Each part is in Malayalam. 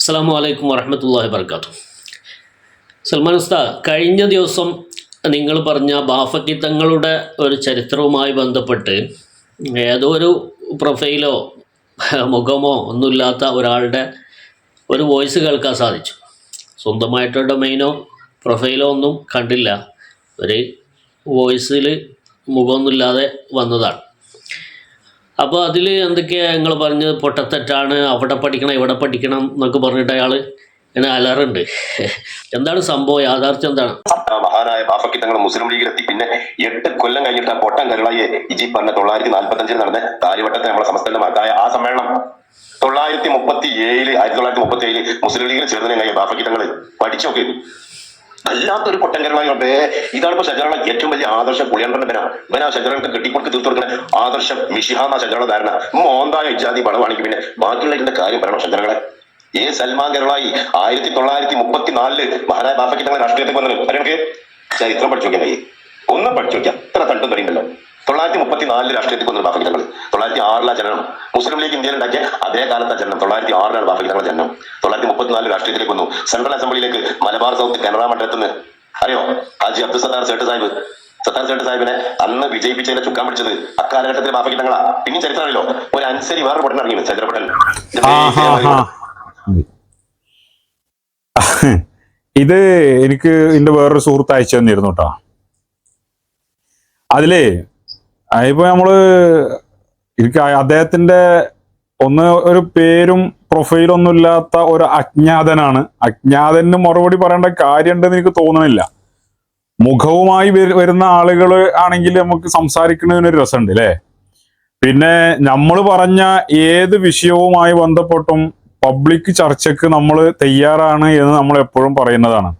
അസ്സാം അലൈക്കും വറഹമത്തല്ലാഹി വർക്കാത്തു സൽമാൻ ഉസ്താദ് കഴിഞ്ഞ ദിവസം നിങ്ങൾ പറഞ്ഞ ബാഫക്കിത്തങ്ങളുടെ ഒരു ചരിത്രവുമായി ബന്ധപ്പെട്ട് ഏതോ ഒരു പ്രൊഫൈലോ മുഖമോ ഒന്നുമില്ലാത്ത ഒരാളുടെ ഒരു വോയിസ് കേൾക്കാൻ സാധിച്ചു. സ്വന്തമായിട്ട് ഡൊമൈനോ പ്രൊഫൈലോ ഒന്നും കണ്ടില്ല. ഒരു വോയിസിൽ മുഖമൊന്നുമില്ലാതെ വന്നതാണ്. അപ്പോൾ അതിൽ എന്തൊക്കെയാണ് ഞങ്ങൾ പറഞ്ഞത്? പൊട്ടത്തെറ്റാണ് അവിടെ പഠിക്കണം ഇവിടെ പഠിക്കണം എന്നൊക്കെ പറഞ്ഞിട്ട് അയാൾ എന്നെ അലറുണ്ട്. എന്താണ് സംഭവം? യാഥാർത്ഥ്യം എന്താണ്? മഹാനായ ബാഫക്കി തങ്ങൾ മുസ്ലിം ലീഗിലെത്തി പിന്നെ എട്ട് കൊല്ലം കഴിഞ്ഞിട്ട് പൊട്ടൻ കരുളായി ഇജി പറഞ്ഞ തൊള്ളായിരത്തി നാൽപ്പത്തി അഞ്ചിൽ നടന്ന കാര്യവട്ടത്തെ നമ്മളെ സംസ്ഥാനമാക്കായ ആ സമ്മേളനം തൊള്ളായിരത്തി മുപ്പത്തി ഏഴിൽ ആയിരത്തി തൊള്ളായിരത്തി മുപ്പത്തി ഏഴിൽ മുസ്ലിം ലീഗിൽ ചേർന്നതിനായി ബാഫക്കി തങ്ങൾ പഠിച്ചോക്ക്. അല്ലാത്തൊരു കരുളായോട്ടെ ഇതാണ് ഇപ്പൊ ഷജറയുടെ ഏറ്റവും വലിയ ആദർശം പുളിയണ്ടന്റെ പേരാ ഇവനാ ഷജറകൾക്ക് കെട്ടിക്കൊടുത്ത് തീർത്തു ആദർശം മിഷിഹാന്ന ഷജറയുടെ ധാരണ. മോന്തായ ഇജാതി പടമാണെങ്കിൽ പിന്നെ. ബാക്കിയുള്ള ഇതിന്റെ കാര്യം പറയണം ഷജറകളെ ഏ സൽമാൻ കേരളായി ആയിരത്തി തൊള്ളായിരത്തി മുപ്പത്തി നാലിൽ മഹാരാജ് ബാപ്പയ്ക്ക് രാഷ്ട്രീയത്തിൽ വന്നത്. അറിയണക്ക് ചരിത്രം പഠിച്ചു നോക്കിയാൽ ഒന്നും പഠിച്ചു നോക്കിയാൽ അത്ര തട്ടും തടിയുണ്ടല്ലോ. തൊള്ളായിരത്തി മുപ്പത്തി നാലിൽ രാഷ്ട്രീയത്തിൽ വന്നത് ബാഫക്കി തങ്ങൾ തൊള്ളായിരത്തി ആറിലാണ് ജനനം. മുസ്ലിം ലീഗ് ഇന്ത്യയിൽ ഉണ്ടാക്കിയ അതേ കാലത്തെ ജനനം. തൊള്ളായിരത്തി ആറിലാണ് ബാഫക്കി തങ്ങളുടെ ജനനം. തൊള്ളായിരത്തി മുപ്പത്തിനാലിൽ രാഷ്ട്രീയത്തിലേക്ക് വന്നു സെൻട്രൽ അസംബ്ലിയിലേക്ക് മലബാർ സൗത്ത് കനറ മണ്ഡലത്തിൽ നിന്ന് അറിയോ? ഹാജി അബ്ദുൽ സത്താർ സേട്ട് സാഹിബ്. സത്താർ സേട്ട് സാഹിബിനെ അന്ന് വിജയിപ്പിച്ചതിനെ ചുക്കാൻ പിടിച്ചത് അക്കാലഘട്ടത്തിൽ ബാഫക്കി തങ്ങളാ പിന്നെ ചരിത്രം അറിയോ ഒരു അൻസരി വേറെ പട്ടണം ഇറങ്ങി. ചന്ദ്രപട്ടൻ. ഇത് എനിക്ക് എന്റെ വേറൊരു സുഹൃത്ത് അയച്ചു തന്നിരുന്നു കേട്ടോ. അതിലേ ഇപ്പൊ നമ്മൾ അദ്ദേഹത്തിന്റെ ഒന്ന് ഒരു പേരും പ്രൊഫൈലും ഒന്നും ഇല്ലാത്ത ഒരു അജ്ഞാതനാണ്. അജ്ഞാതന് മറുപടി പറയേണ്ട കാര്യമുണ്ടെന്ന് എനിക്ക് തോന്നണില്ല. മുഖവുമായി വരുന്ന ആളുകൾ ആണെങ്കിൽ നമുക്ക് സംസാരിക്കുന്നതിനൊരു രസമുണ്ട് അല്ലേ പിന്നെ നമ്മൾ പറഞ്ഞ ഏത് വിഷയവുമായി ബന്ധപ്പെട്ടും പബ്ലിക് ചർച്ചയ്ക്ക് നമ്മൾ തയ്യാറാണ് എന്ന് നമ്മൾ എപ്പോഴും പറയുന്നതാണ്.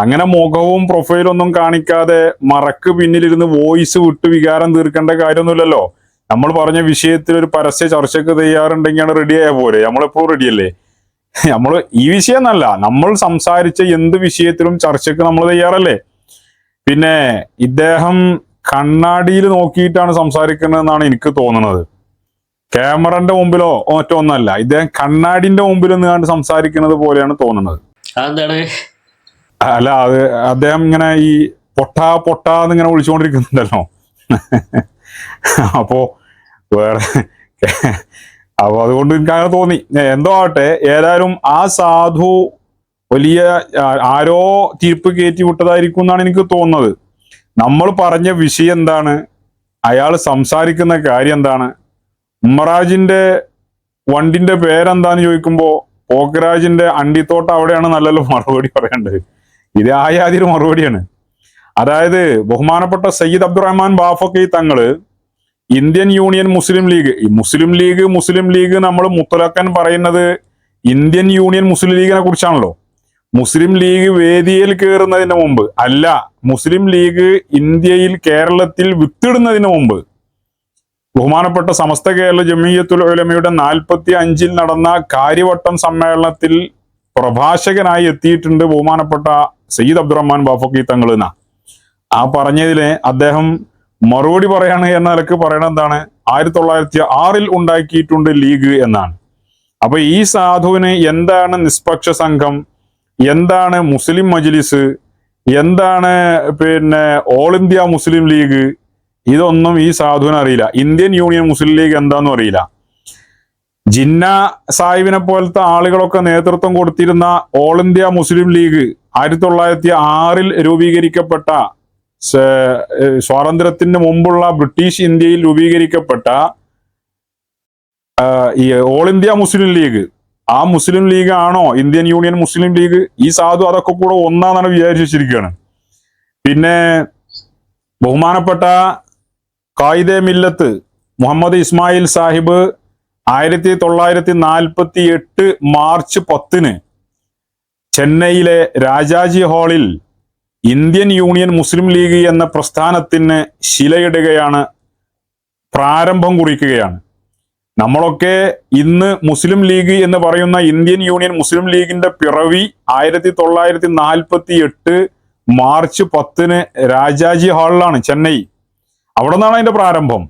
അങ്ങനെ മുഖവും പ്രൊഫൈലും ഒന്നും കാണിക്കാതെ മറക്ക് പിന്നിലിരുന്ന് വോയിസ് വിട്ട് വികാരം തീർക്കേണ്ട കാര്യമൊന്നുമില്ലല്ലോ. നമ്മൾ പറഞ്ഞ വിഷയത്തിൽ ഒരു പരസ്യ ചർച്ചയ്ക്ക് തയ്യാറുണ്ടെങ്കിൽ റെഡിയായ പോലെ. നമ്മളെപ്പോഴും റെഡിയല്ലേ നമ്മൾ ഈ വിഷയം എന്നല്ല നമ്മൾ സംസാരിച്ച എന്ത് വിഷയത്തിലും ചർച്ചയ്ക്ക് നമ്മൾ തയ്യാറല്ലേ? പിന്നെ ഇദ്ദേഹം കണ്ണാടിയിൽ നോക്കിയിട്ടാണ് സംസാരിക്കുന്നതെന്നാണ് എനിക്ക് തോന്നുന്നത്. ക്യാമറന്റെ മുമ്പിലോ മറ്റോ ഒന്നല്ല. ഇദ്ദേഹം കണ്ണാടിന്റെ മുമ്പിൽ നിന്നാണ് സംസാരിക്കുന്നത് പോലെയാണ് തോന്നുന്നത്. അതെന്താണ്? അല്ല അത് അദ്ദേഹം ഇങ്ങനെ ഈ പൊട്ടാ പൊട്ടാന്ന് ഇങ്ങനെ വിളിച്ചുകൊണ്ടിരിക്കുന്നുണ്ടല്ലോ. അപ്പോ വേറെ അപ്പൊ അതുകൊണ്ട് എനിക്ക് അങ്ങനെ തോന്നി. എന്തോ ആവട്ടെ ഏതായാലും ആ സാധു വലിയ ആരോ തീർപ്പ് കയറ്റി വിട്ടതായിരിക്കും എന്നാണ് എനിക്ക് തോന്നുന്നത്. നമ്മൾ പറഞ്ഞ വിഷയം എന്താണ്? അയാൾ സംസാരിക്കുന്ന കാര്യം എന്താണ്? ഉമ്മറാജിന്റെ വണ്ടിന്റെ പേരെന്താന്ന് ചോദിക്കുമ്പോ പോക്കരാജിന്റെ അണ്ടിത്തോട്ടം അവിടെയാണ് നല്ലല്ലോ മറുപടി പറയേണ്ടത്. ഇത് ആയാതിരു മറുപടിയാണ്. അതായത് ബഹുമാനപ്പെട്ട Sayyid Abdurahman Bafaqi Thangal Indian Union Muslim League Muslim League Muslim League നമ്മൾ മുത്തലക്കൻ പറയുന്നത് ഇന്ത്യൻ യൂണിയൻ മുസ്ലിം ലീഗിനെ കുറിച്ചാണല്ലോ. മുസ്ലിം ലീഗ് വേദിയിൽ കയറുന്നതിന് മുമ്പ് അല്ല മുസ്ലിം ലീഗ് ഇന്ത്യയിൽ കേരളത്തിൽ വിത്തിടുന്നതിന് മുമ്പ് ബഹുമാനപ്പെട്ട സമസ്ത കേരള ജമീയത്തുൽ ഉലമയുടെ നാൽപ്പത്തി അഞ്ചിൽ നടന്ന കാര്യവട്ടം സമ്മേളനത്തിൽ പ്രഭാഷകനായി എത്തിയിട്ടുണ്ട് ബഹുമാനപ്പെട്ട സയ്യിദ് അബ്ദുറഹ്മാൻ ബാഫക്കി തങ്ങൾ എന്നാ ആ പറഞ്ഞതിന് അദ്ദേഹം മറുപടി പറയാണ് എന്ന നിലയ്ക്ക് പറയണത് എന്താണ്? ആയിരത്തി തൊള്ളായിരത്തി ആറിൽ ഉണ്ടാക്കിയിട്ടുണ്ട് ലീഗ് എന്നാണ്. അപ്പൊ ഈ സാധുവിന് എന്താണ് നിഷ്പക്ഷ സംഘം? എന്താണ് മുസ്ലിം മജ്ലിസ്? എന്താണ് പിന്നെ ഓൾ ഇന്ത്യ മുസ്ലിം ലീഗ്? ഇതൊന്നും ഈ സാധുവിന് അറിയില്ല. ഇന്ത്യൻ യൂണിയൻ മുസ്ലിം ലീഗ് എന്താണെന്നും അറിയില്ല. ജിന്ന സാഹിബിനെ പോലത്തെ ആളുകളൊക്കെ നേതൃത്വം കൊടുത്തിരുന്ന ഓൾ ഇന്ത്യ മുസ്ലിം ലീഗ് ആയിരത്തി തൊള്ളായിരത്തി ആറിൽ രൂപീകരിക്കപ്പെട്ട സ്വാതന്ത്ര്യത്തിന് മുമ്പുള്ള ബ്രിട്ടീഷ് ഇന്ത്യയിൽ രൂപീകരിക്കപ്പെട്ട ഈ ഓൾ ഇന്ത്യ മുസ്ലിം ലീഗ്. ആ മുസ്ലിം ലീഗ് ആണോ ഇന്ത്യൻ യൂണിയൻ മുസ്ലിം ലീഗ്? ഈ സാധു അതൊക്കെ കൂടെ ഒന്നാന്നാണ് വിചാരിച്ചിരിക്കുകയാണ് പിന്നെ ബഹുമാനപ്പെട്ട കായിദെ മില്ലത്ത് മുഹമ്മദ് ഇസ്മായിൽ സാഹിബ് ആയിരത്തി തൊള്ളായിരത്തി നാൽപ്പത്തി എട്ട് മാർച്ച് പത്തിന് ചെന്നൈയിലെ രാജാജി ഹാളിൽ ഇന്ത്യൻ യൂണിയൻ മുസ്ലിം ലീഗ് എന്ന പ്രസ്ഥാനത്തിന് ശിലയിടുകയാണ് പ്രാരംഭം കുറിക്കുകയാണ്. നമ്മളൊക്കെ ഇന്ന് മുസ്ലിം ലീഗ് എന്ന് പറയുന്ന ഇന്ത്യൻ യൂണിയൻ മുസ്ലിം ലീഗിന്റെ പിറവി ആയിരത്തി തൊള്ളായിരത്തി നാൽപ്പത്തി എട്ട് മാർച്ച് പത്തിന് രാജാജി ഹാളിലാണ് ചെന്നൈ. അവിടെ നിന്നാണ് അതിന്റെ പ്രാരംഭം.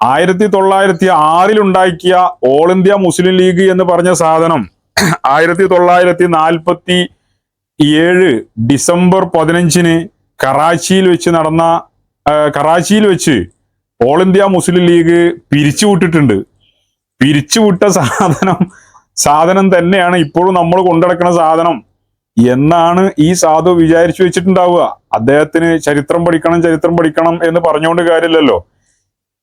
ആയിരത്തി തൊള്ളായിരത്തി ആറിൽ ഉണ്ടാക്കിയ ഓൾ ഇന്ത്യ മുസ്ലിം ലീഗ് എന്ന് പറഞ്ഞ സാധനം ആയിരത്തി തൊള്ളായിരത്തി നാൽപ്പത്തി ഏഴ് ഡിസംബർ പതിനഞ്ചിന് കറാച്ചിയിൽ വെച്ച് നടന്ന കറാച്ചിയിൽ വെച്ച് ഓൾ ഇന്ത്യ മുസ്ലിം ലീഗ് പിരിച്ചുവിട്ടിട്ടുണ്ട്. പിരിച്ചുവിട്ട സാധനം സാധനം തന്നെയാണ് ഇപ്പോഴും നമ്മൾ കൊണ്ടുനടക്കുന്ന സാധനം എന്നാണ് ഈ സാധു വിചാരിച്ചു വെച്ചിട്ടുണ്ടാവുക. അദ്ദേഹത്തിന് ചരിത്രം പഠിക്കണം ചരിത്രം പഠിക്കണം എന്ന് പറഞ്ഞുകൊണ്ട് കാര്യമില്ലല്ലോ.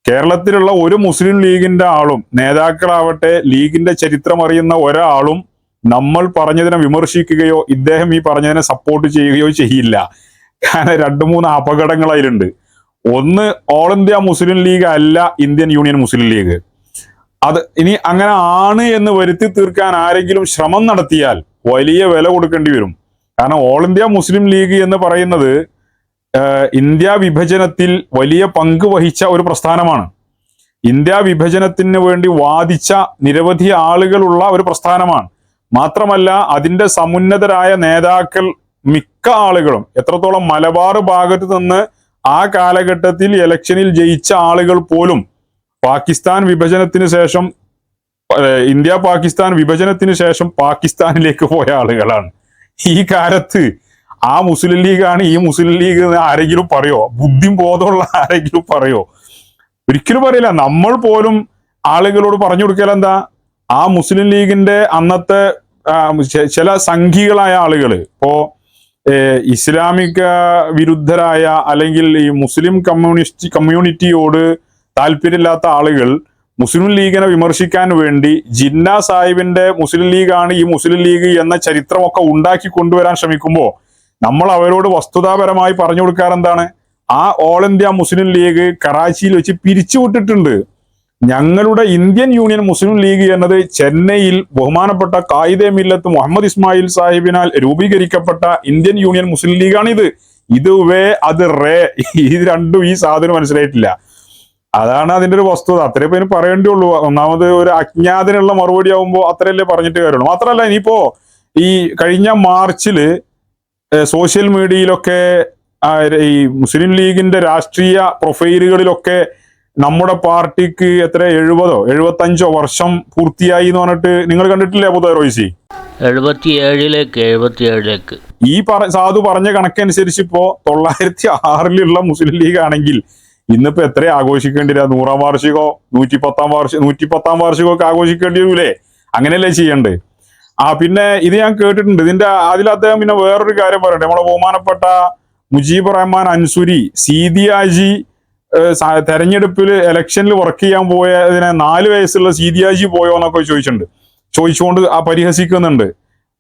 കേരളത്തിലുള്ള ഒരു മുസ്ലിം ലീഗിന്റെ ആളും നേതാക്കളാവട്ടെ ലീഗിന്റെ ചരിത്രം അറിയുന്ന ഒരാളും നമ്മൾ പറഞ്ഞതിനെ വിമർശിക്കുകയോ ഇദ്ദേഹം ഈ പറഞ്ഞതിനെ സപ്പോർട്ട് ചെയ്യുകയോ ചെയ്യില്ല. കാരണം രണ്ടു മൂന്ന് അപകടങ്ങൾ അതിലുണ്ട്. ഒന്ന് ഓൾ ഇന്ത്യ മുസ്ലിം ലീഗ് അല്ല ഇന്ത്യൻ യൂണിയൻ മുസ്ലിം ലീഗ് അത് ഇനി അങ്ങനെ ആണ് എന്ന് വരുത്തി തീർക്കാൻ ആരെങ്കിലും ശ്രമം നടത്തിയാൽ വലിയ വില കൊടുക്കേണ്ടി വരും. കാരണം ഓൾ ഇന്ത്യ മുസ്ലിം ലീഗ് എന്ന് പറയുന്നത് ഇന്ത്യ വിഭജനത്തിൽ വലിയ പങ്ക് വഹിച്ച ഒരു പ്രസ്ഥാനമാണ്. ഇന്ത്യ വിഭജനത്തിന് വേണ്ടി വാദിച്ച നിരവധി ആളുകളുള്ള ഒരു പ്രസ്ഥാനമാണ്. മാത്രമല്ല അതിന്റെ സമുന്നതരായ നേതാക്കൾ മിക്ക ആളുകളും എത്രത്തോളം മലബാർ ഭാഗത്ത് നിന്ന് ആ കാലഘട്ടത്തിൽ ഇലക്ഷനിൽ ജയിച്ച ആളുകൾ പോലും പാകിസ്ഥാൻ വിഭജനത്തിന് ശേഷം ഇന്ത്യ പാകിസ്ഥാൻ വിഭജനത്തിന് ശേഷം പാകിസ്ഥാനിലേക്ക് പോയ ആളുകളാണ്. ഈ കാലത്ത് ആ മുസ്ലിം ലീഗാണ് ഈ മുസ്ലിം ലീഗ് ആരെങ്കിലും പറയോ? ബുദ്ധിം ബോധമുള്ള ആരെങ്കിലും പറയോ? ഒരിക്കലും പറയില്ല. നമ്മൾ പോലും ആളുകളോട് പറഞ്ഞു കൊടുക്കൽ എന്താ? ആ മുസ്ലിം ലീഗിന്റെ അന്നത്തെ ചില സംഘികളായ ആളുകൾ ഇപ്പോ ഇസ്ലാമിക വിരുദ്ധരായ അല്ലെങ്കിൽ ഈ മുസ്ലിം കമ്മ്യൂണിസ്റ്റ് കമ്മ്യൂണിറ്റിയോട് താല്പര്യമില്ലാത്ത ആളുകൾ മുസ്ലിം ലീഗിനെ വിമർശിക്കാൻ വേണ്ടി ജിന്ന സാഹിബിന്റെ മുസ്ലിം ലീഗാണ് ഈ മുസ്ലിം ലീഗ് എന്ന ചരിത്രമൊക്കെ ഉണ്ടാക്കി കൊണ്ടുവരാൻ ശ്രമിക്കുമ്പോൾ നമ്മൾ അവരോട് വസ്തുതാപരമായി പറഞ്ഞു കൊടുക്കാറെന്താണ് ആ ഓൾ ഇന്ത്യ മുസ്ലിം ലീഗ് കറാച്ചിയിൽ വെച്ച് പിരിച്ചുവിട്ടിട്ടുണ്ട് ഞങ്ങളുടെ ഇന്ത്യൻ യൂണിയൻ മുസ്ലിം ലീഗ് എന്നത് ചെന്നൈയിൽ ബഹുമാനപ്പെട്ട കായിദെ മില്ലത്ത് മുഹമ്മദ് ഇസ്മായിൽ സാഹിബിനാൽ രൂപീകരിക്കപ്പെട്ട ഇന്ത്യൻ യൂണിയൻ മുസ്ലിം ലീഗാണിത് ഇത് വേ അത് റേ. ഇത് രണ്ടും ഈ സാധനം മനസ്സിലായിട്ടില്ല. അതാണ് അതിന്റെ ഒരു വസ്തുത. അത്രേ പേര് പറയേണ്ടി ഉള്ളൂ. ഒന്നാമത് ഒരു അജ്ഞാതനുള്ള മറുപടി ആവുമ്പോൾ അത്രയല്ലേ പറഞ്ഞിട്ട് കാര്യമുള്ളൂ. മാത്രമല്ല ഇനിയിപ്പോ ഈ കഴിഞ്ഞ മാർച്ചിൽ സോഷ്യൽ മീഡിയയിലൊക്കെ ഈ മുസ്ലിം ലീഗിന്റെ രാഷ്ട്രീയ പ്രൊഫൈലുകളിലൊക്കെ നമ്മുടെ പാർട്ടിക്ക് എത്ര എഴുപതോ എഴുപത്തഞ്ചോ വർഷം പൂർത്തിയായി എന്ന് പറഞ്ഞിട്ട് നിങ്ങൾ കണ്ടിട്ടില്ലേ അബുദാ റോയിസി എഴുപത്തിയേഴിലേക്ക് എഴുപത്തിയേഴിലേക്ക്. ഈ പറ സാധു പറഞ്ഞ കണക്കനുസരിച്ച് ഇപ്പോ തൊള്ളായിരത്തി ആറിലുള്ള മുസ്ലിം ലീഗ് ആണെങ്കിൽ ഇന്നിപ്പോ എത്ര ആഘോഷിക്കേണ്ടി നൂറാം വാർഷികോ നൂറ്റി പത്താം വാർഷിക നൂറ്റി പത്താം വാർഷികമൊക്കെ ആഘോഷിക്കേണ്ടി വരൂലേ? അങ്ങനെയല്ലേ ചെയ്യണ്ടേ ആ പിന്നെ ഇത് ഞാൻ കേട്ടിട്ടുണ്ട്. ഇതിന്റെ അതിൽ അദ്ദേഹം പിന്നെ വേറൊരു കാര്യം പറയട്ടെ. നമ്മളെ ബഹുമാനപ്പെട്ട മുജീബ് റഹ്മാൻ അൻസുരി സീതിയാജി ഏഹ്, സ- തെരഞ്ഞെടുപ്പിൽ ഇലക്ഷനിൽ വർക്ക് ചെയ്യാൻ പോയതിനെ നാല് വയസ്സുള്ള സീതിയാജി പോയോ എന്നൊക്കെ ചോദിച്ചിട്ടുണ്ട്. ചോദിച്ചുകൊണ്ട് ആ പരിഹസിക്കുന്നുണ്ട്.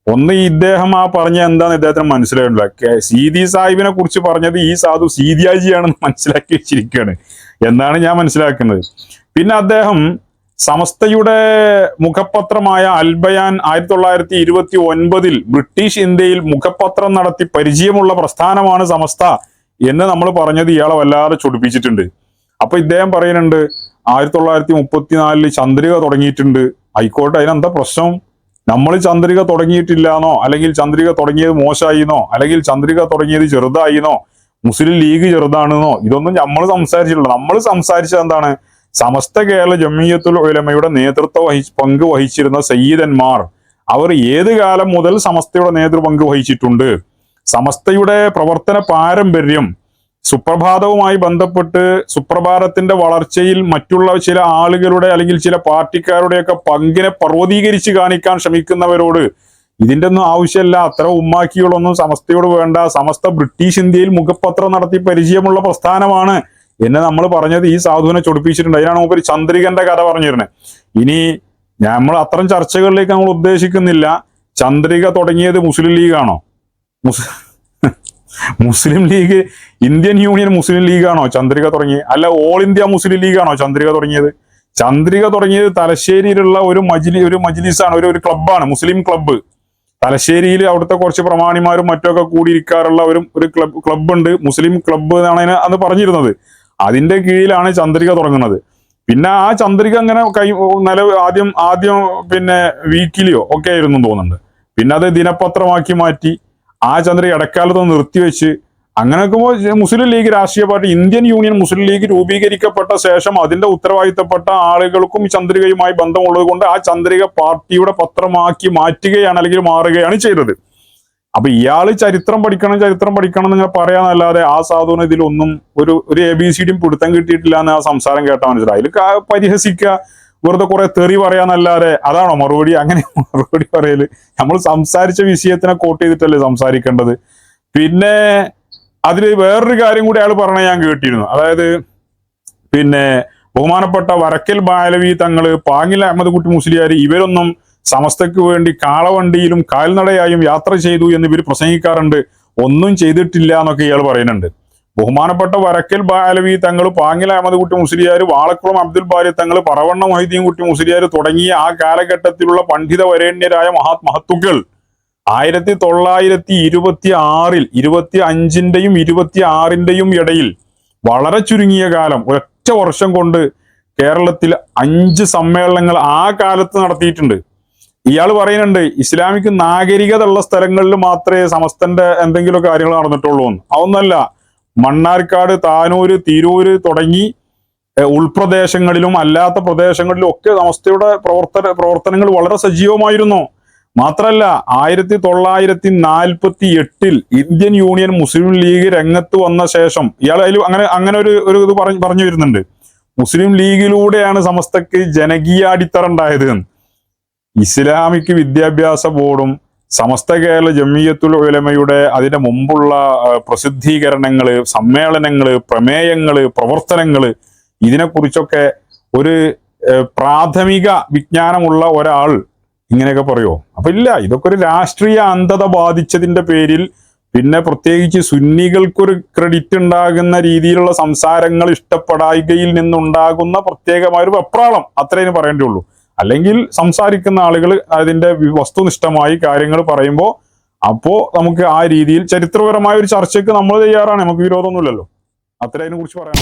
ഒന്ന് ഇദ്ദേഹം ആ പറഞ്ഞ എന്താന്ന് ഇദ്ദേഹത്തിന് മനസ്സിലായിട്ടില്ല. സീതി സാഹിബിനെ കുറിച്ച് പറഞ്ഞത് ഈ സാധു സീതിയാജിയാണെന്ന് മനസ്സിലാക്കി വെച്ചിരിക്കുകയാണ്. എന്നാണ് ഞാൻ മനസ്സിലാക്കുന്നത്. പിന്നെ അദ്ദേഹം സമസ്തയുടെ മുഖപത്രമായ അൽബയാൻ ആയിരത്തി തൊള്ളായിരത്തി ഇരുപത്തി ഒൻപതിൽ ബ്രിട്ടീഷ് ഇന്ത്യയിൽ മുഖപത്രം നടത്തി പരിചയമുള്ള പ്രസ്ഥാനമാണ് സമസ്ത എന്ന് നമ്മൾ പറഞ്ഞത് ഇയാളെ വല്ലാതെ ചൊടിപ്പിച്ചിട്ടുണ്ട്. അപ്പൊ ഇദ്ദേഹം പറയുന്നുണ്ട് ആയിരത്തി തൊള്ളായിരത്തി മുപ്പത്തിനാലിൽ ചന്ദ്രിക തുടങ്ങിയിട്ടുണ്ട്. ആയിക്കോട്ടെ അതിനെന്താ പ്രശ്നം? നമ്മൾ ചന്ദ്രിക തുടങ്ങിയിട്ടില്ലാന്നോ അല്ലെങ്കിൽ ചന്ദ്രിക തുടങ്ങിയത് മോശമായിന്നോ അല്ലെങ്കിൽ ചന്ദ്രിക തുടങ്ങിയത് ചെറുതായിന്നോ മുസ്ലിം ലീഗ് ചെറുതാണെന്നോ ഇതൊന്നും നമ്മൾ സംസാരിച്ചിട്ടില്ല. നമ്മൾ സംസാരിച്ചത് എന്താണ്? സമസ്ത കേരള ജമിയത്തുൽ ഉലമയുടെ നേതൃത്വം വഹി പങ്ക് വഹിച്ചിരുന്ന സയ്യിദന്മാർ അവർ ഏത് കാലം മുതൽ സമസ്തയുടെ നേതൃ പങ്ക് വഹിച്ചിട്ടുണ്ട്? സമസ്തയുടെ പ്രവർത്തന പാരമ്പര്യം സുപ്രഭാതവുമായി ബന്ധപ്പെട്ട് സുപ്രഭാതത്തിന്റെ വളർച്ചയിൽ മറ്റുള്ള ചില ആളുകളുടെ അല്ലെങ്കിൽ ചില പാർട്ടിക്കാരുടെയൊക്കെ പങ്കിനെ പർവതീകരിച്ച് കാണിക്കാൻ ശ്രമിക്കുന്നവരോട് ഇതിന്റെ ഒന്നും ആവശ്യമില്ല. അത്ര ഉമ്മാക്കികളൊന്നും സമസ്തയോട് വേണ്ട. സമസ്ത ബ്രിട്ടീഷ് ഇന്ത്യയിൽ മുഖപത്രം നടത്തി പരിചയമുള്ള പ്രസ്ഥാനമാണ്. എന്ന് നമ്മൾ പറഞ്ഞത് ഈ സാധുവിനെ ചൊടിപ്പിച്ചിട്ടുണ്ട്. അതിനാണ് മൂപ്പര് ചന്ദ്രികന്റെ കഥ പറഞ്ഞിരുന്നത് ഇനി നമ്മൾ അത്തരം ചർച്ചകളിലേക്ക് നമ്മൾ ഉദ്ദേശിക്കുന്നില്ല. ചന്ദ്രിക തുടങ്ങിയത് മുസ്ലിം ലീഗാണോ? മുസ് Muslim League Indian Union Muslim ലീഗാണോ Chandrika തുടങ്ങിയത് അല്ല ഓൾ ഇന്ത്യ മുസ്ലിം ലീഗാണോ ചന്ദ്രിക തുടങ്ങിയത്? ചന്ദ്രിക തുടങ്ങിയത് തലശ്ശേരിയിലുള്ള ഒരു മജ്ലി ഒരു മജ്ലിസാണ്. ഒരു ഒരു ക്ലബ്ബാണ്. Muslim club. തലശ്ശേരിയിൽ അവിടുത്തെ കുറച്ച് പ്രമാണിമാരും മറ്റൊക്കെ കൂടിയിരിക്കാറുള്ള ഒരു ഒരു ക്ലബ് ക്ലബ്ബുണ്ട്. മുസ്ലിം ക്ലബ്ബ് എന്നാണ് അന്ന് പറഞ്ഞിരുന്നത്. അതിന്റെ കീഴിലാണ് ചന്ദ്രിക തുടങ്ങുന്നത്. പിന്നെ ആ ചന്ദ്രിക അങ്ങനെ കൈ നില ആദ്യം ആദ്യം പിന്നെ വീക്കിലിയോ ഒക്കെ ആയിരുന്നു തോന്നുന്നുണ്ട്. പിന്നെ അത് ദിനപത്രമാക്കി മാറ്റി ആ ചന്ദ്രിക ഇടക്കാലത്ത് നിർത്തിവെച്ച് അങ്ങനെ നോക്കുമ്പോൾ മുസ്ലിം ലീഗ് രാഷ്ട്രീയ party Indian Union Muslim League രൂപീകരിക്കപ്പെട്ട ശേഷം അതിന്റെ ഉത്തരവാദിത്തപ്പെട്ട ആളുകൾക്കും ചന്ദ്രികയുമായി ബന്ധമുള്ളത് കൊണ്ട് ആ ചന്ദ്രിക പാർട്ടിയുടെ പത്രമാക്കി മാറ്റുകയാണ് അല്ലെങ്കിൽ മാറുകയാണ് ചെയ്തത്. അപ്പൊ ഇയാൾ ചരിത്രം പഠിക്കണം ചരിത്രം പഠിക്കണം എന്ന് പറയാന്നല്ലാതെ ആ സാധുവിന് ഇതിലൊന്നും ഒരു ഒരു എ ബി സി ഡിയും പിടുത്തം കിട്ടിയിട്ടില്ല എന്ന് ആ സംസാരം കേട്ടാൽ മനസ്സിലായി. അതിൽ പരിഹസിക്കുക വെറുതെ കുറെ തെറി പറയാന്നല്ലാതെ അതാണോ മറുപടി? അങ്ങനെ മറുപടി പറയൽ. നമ്മൾ സംസാരിച്ച വിഷയത്തിനെ കോട്ട് ചെയ്തിട്ടല്ലേ സംസാരിക്കേണ്ടത്. പിന്നെ അതിൽ വേറൊരു കാര്യം കൂടി അയാൾ പറഞ്ഞ ഞാൻ കേട്ടിരുന്നു. അതായത് പിന്നെ ബഹുമാനപ്പെട്ട വരക്കൽ ബാലവി തങ്ങൾ പാങ്ങിൽ അഹമ്മദ് കുട്ടി മുസ്ലിയാർ ഇവരൊന്നും സമസ്തക്ക് വേണ്ടി കാളവണ്ടിയിലും കാൽനടയായും യാത്ര ചെയ്തു എന്ന് ഇവർ പ്രസംഗിക്കാറുണ്ട്. ഒന്നും ചെയ്തിട്ടില്ല എന്നൊക്കെ ഇയാൾ പറയുന്നുണ്ട്. ബഹുമാനപ്പെട്ട വരക്കൽ ബാലവി തങ്ങൾ പാങ്ങിൽ അഹമ്മദ് കുട്ടി മുസ്ലിയാർ വാളക്കുളം അബ്ദുൽ ബാരി തങ്ങൾ പറവണ്ണ മൊഹീദ്ദീൻ കുട്ടി മുസ്ലിയാർ തുടങ്ങിയ ആ കാലഘട്ടത്തിലുള്ള പണ്ഡിത വരേണ്യരായ മഹാത് മഹത്തുക്കൾ ആയിരത്തി തൊള്ളായിരത്തി ഇരുപത്തി ആറിൽ ഇരുപത്തി അഞ്ചിന്റെയും ഇരുപത്തി ആറിന്റെയും ഇടയിൽ വളരെ ചുരുങ്ങിയ കാലം ഒറ്റ വർഷം കൊണ്ട് കേരളത്തിൽ അഞ്ച് സമ്മേളനങ്ങൾ ആ കാലത്ത് നടത്തിയിട്ടുണ്ട്. ഇയാൾ പറയുന്നുണ്ട് ഇസ്ലാമിക് നാഗരികത ഉള്ള സ്ഥലങ്ങളിൽ മാത്രമേ സമസ്തന്റെ എന്തെങ്കിലും കാര്യങ്ങൾ നടന്നിട്ടുള്ളൂ എന്ന്. അതൊന്നല്ല മണ്ണാർക്കാട് താനൂര് തിരൂര് തുടങ്ങി ഉൾപ്രദേശങ്ങളിലും അല്ലാത്ത പ്രദേശങ്ങളിലും ഒക്കെ സമസ്തയുടെ പ്രവർത്തന പ്രവർത്തനങ്ങൾ വളരെ സജീവമായിരുന്നു. മാത്രല്ല ആയിരത്തി തൊള്ളായിരത്തി നാൽപ്പത്തി എട്ടിൽ ഇന്ത്യൻ യൂണിയൻ മുസ്ലിം ലീഗ് രംഗത്ത് വന്ന ശേഷം ഇയാൾ അതിൽ അങ്ങനെ അങ്ങനെ ഒരു ഒരു ഇത് പറഞ്ഞു പറഞ്ഞു വരുന്നുണ്ട്. മുസ്ലിം ലീഗിലൂടെയാണ് സമസ്തക്ക് ജനകീയ അടിത്തറ ഉണ്ടായത് എന്ന്. ഇസ്ലാമിക് വിദ്യാഭ്യാസ ബോർഡും സമസ്ത കേരള ജമിയത്തുൽ ഉലമയുടെ അതിന്റെ മുമ്പുള്ള പ്രസിദ്ധീകരണങ്ങൾ പ്രസിദ്ധീകരണങ്ങൾ സമ്മേളനങ്ങൾ പ്രമേയങ്ങൾ പ്രവർത്തനങ്ങൾ ഇതിനെക്കുറിച്ചൊക്കെ ഒരു പ്രാഥമിക വിജ്ഞാനമുള്ള ഒരാൾ ഇങ്ങനെയൊക്കെ പറയുമോ അപ്പൊ ഇല്ല ഇതൊക്കെ ഒരു രാഷ്ട്രീയ അന്ധത ബാധിച്ചതിന്റെ പേരിൽ പിന്നെ പ്രത്യേകിച്ച് സുന്നികൾക്കൊരു ക്രെഡിറ്റ് ഉണ്ടാകുന്ന രീതിയിലുള്ള സംസാരങ്ങൾ ഇഷ്ടപ്പെടായികയിൽ നിന്നുണ്ടാകുന്ന പ്രത്യേകമായ ഒരു വെപ്രാളം പറയേണ്ടി പറയേണ്ടുള്ളൂ അല്ലെങ്കിൽ സംസാരിക്കുന്ന ആളുകൾ അതിന്റെ വസ്തുനിഷ്ഠമായി കാര്യങ്ങൾ പറയുമ്പോൾ അപ്പോ നമുക്ക് ആ രീതിയിൽ ചരിത്രപരമായ ഒരു ചർച്ചയ്ക്ക് നമ്മൾ തയ്യാറാണ്. നമുക്ക് വിരോധമൊന്നുമില്ലല്ലോ. അത്ര അതിനെ കുറിച്ച് പറയാം